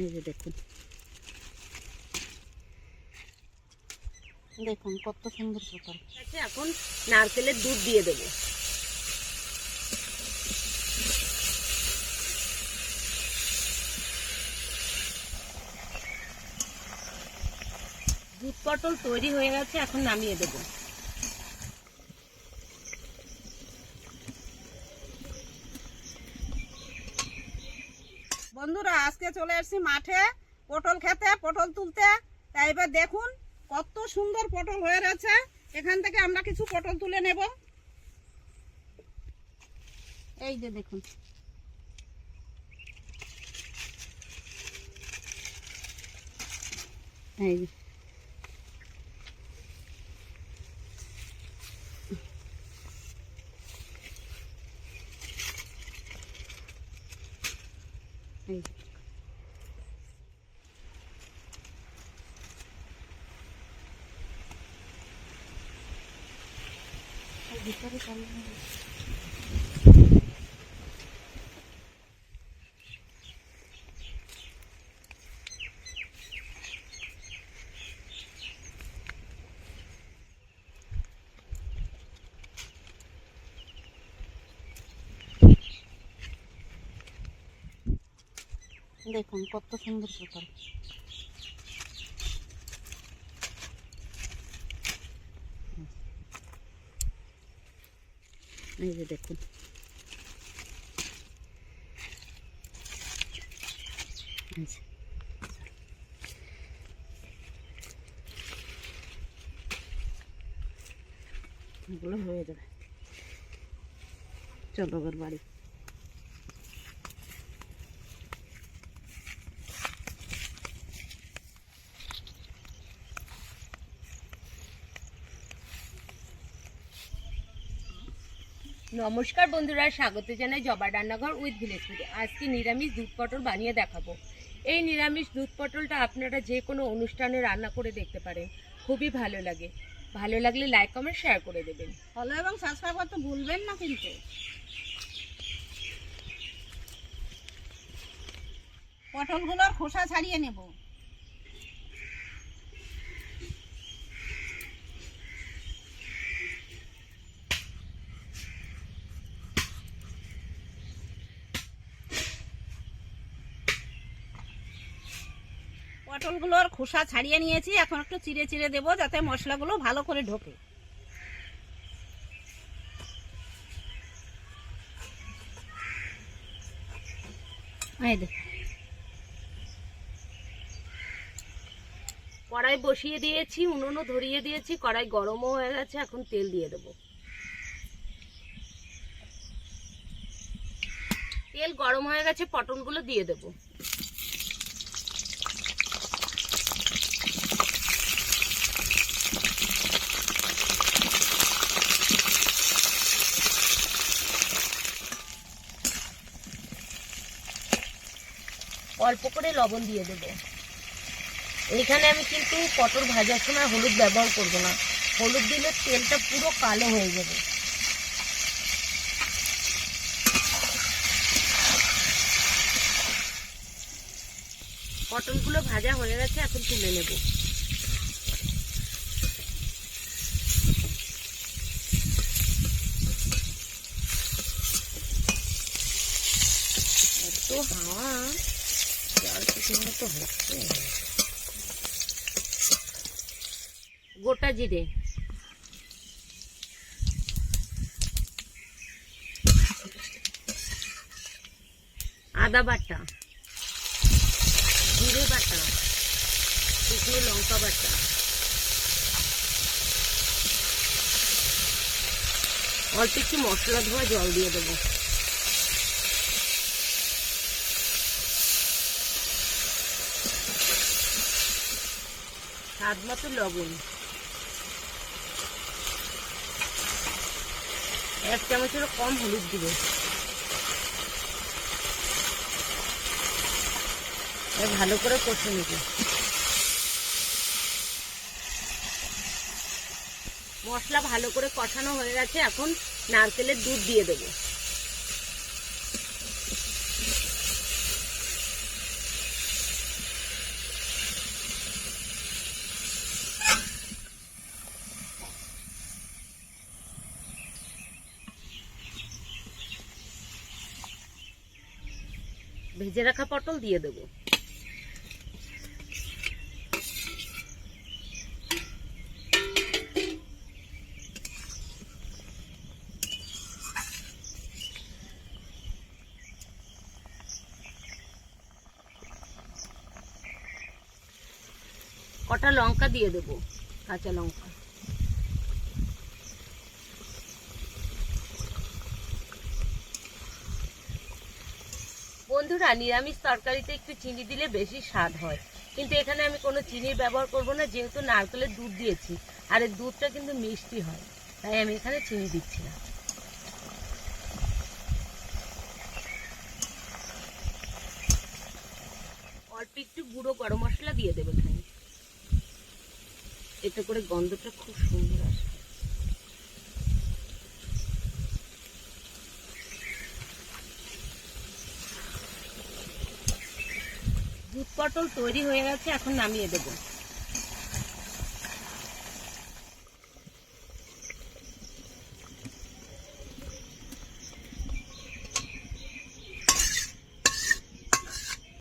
এই যে দেখুন। দেখুন কত সুন্দর পটল আছে এখন নারকেলের দুধ দিয়ে দেবো। দুধ পটল তৈরি হয়ে গেছে, এখন নামিয়ে দেবো। বন্ধুরা, আজকে চলে এসেছি মাঠে পটল খেতে, পটল তুলতে। তাই এবার দেখুন কত সুন্দর পটল হয়ে রয়েছে। এখান থেকে আমরা কিছু পটল তুলে নেব। এই যে দেখুন। এই যে। এই ভিতরে দেখুন কত সুন্দর পটল এই যে দেখুন। এগুলো হয়ে যাবে। চলো বাড়ি। নমস্কার বন্ধুরা, স্বাগত জানাই জবা রান্নাঘর উইথ ভিলেজ ফুডে আজকে নিরামিষ দুধ পটল বানিয়ে দেখাবো। এই নিরামিষ দুধ পটলটা আপনারা যে কোনো অনুষ্ঠানে রান্না করে দেখতে পারেন। খুবই ভালো লাগে। ভালো লাগলে লাইক, কমেন্ট, শেয়ার করে দেবেন। ফলো এবং সাবস্ক্রাইব করতে ভুলবেন না কিন্তু। পটলগুলোর খোসা ছাড়িয়ে নেব। পটলগুলোর খোসা ছাড়িয়ে নিয়েছি। এখন একটু চিড়ে চিড়ে দেবো যাতে মশলাগুলো ভালো করে ঢোকে। কড়াই বসিয়ে দিয়েছি, উনুনও ধরিয়ে দিয়েছি, কড়াই গরমও হয়ে গেছে, এখন তেল দিয়ে দেবো। তেল গরম হয়ে গেছে, পটলগুলো দিয়ে দেবো। অল্প করে লবণ দিয়ে দেবো। এখানে আমি কিন্তু পটল ভাজার সময় হলুদ ব্যবহার করব না। হলুদ দিলে তেলটা পুরো কালো হয়ে যাবে। পটলগুলো ভাজা হয়ে গেছে, এখন তুলে নেব। এত গোটা জিরে। আদা বাটা, জিরে বাটা, শুকনো লঙ্কা বাটা। অল্প একটু মশলা ধোয়া জল দিয়ে দেবো। স্বাদ মতো লবণ। এক চামচেরও কম হলুদ দিবে। ভালো করে কষে নেবে। মশলা ভালো করে কষানো হয়ে গেছে, এখন নারকেলের দুধ দিয়ে দেবো। ভেজে রাখা পটল দিয়ে দেবো। কটা লঙ্কা দিয়ে দেবো কাঁচা লঙ্কা। বন্ধুরা, নিরামিষ তরকারিতে একটু চিনি দিলে বেশি স্বাদ হয়। কিন্তু এখানে আমি কোনো চিনির ব্যবহার করব না, যেহেতু নারকেলের দুধ দিয়েছি, আর এই দুধটা কিন্তু মিষ্টি হয়, তাই আমি এখানে চিনি দিচ্ছি না। অল্প একটু গুঁড়ো গরম মশলা দিয়ে দেবে এখানে। এতে করে গন্ধটা খুব সুন্দর আসে দুধ পটল তৈরি হয়ে গেছে এখন নামিয়ে দেবো।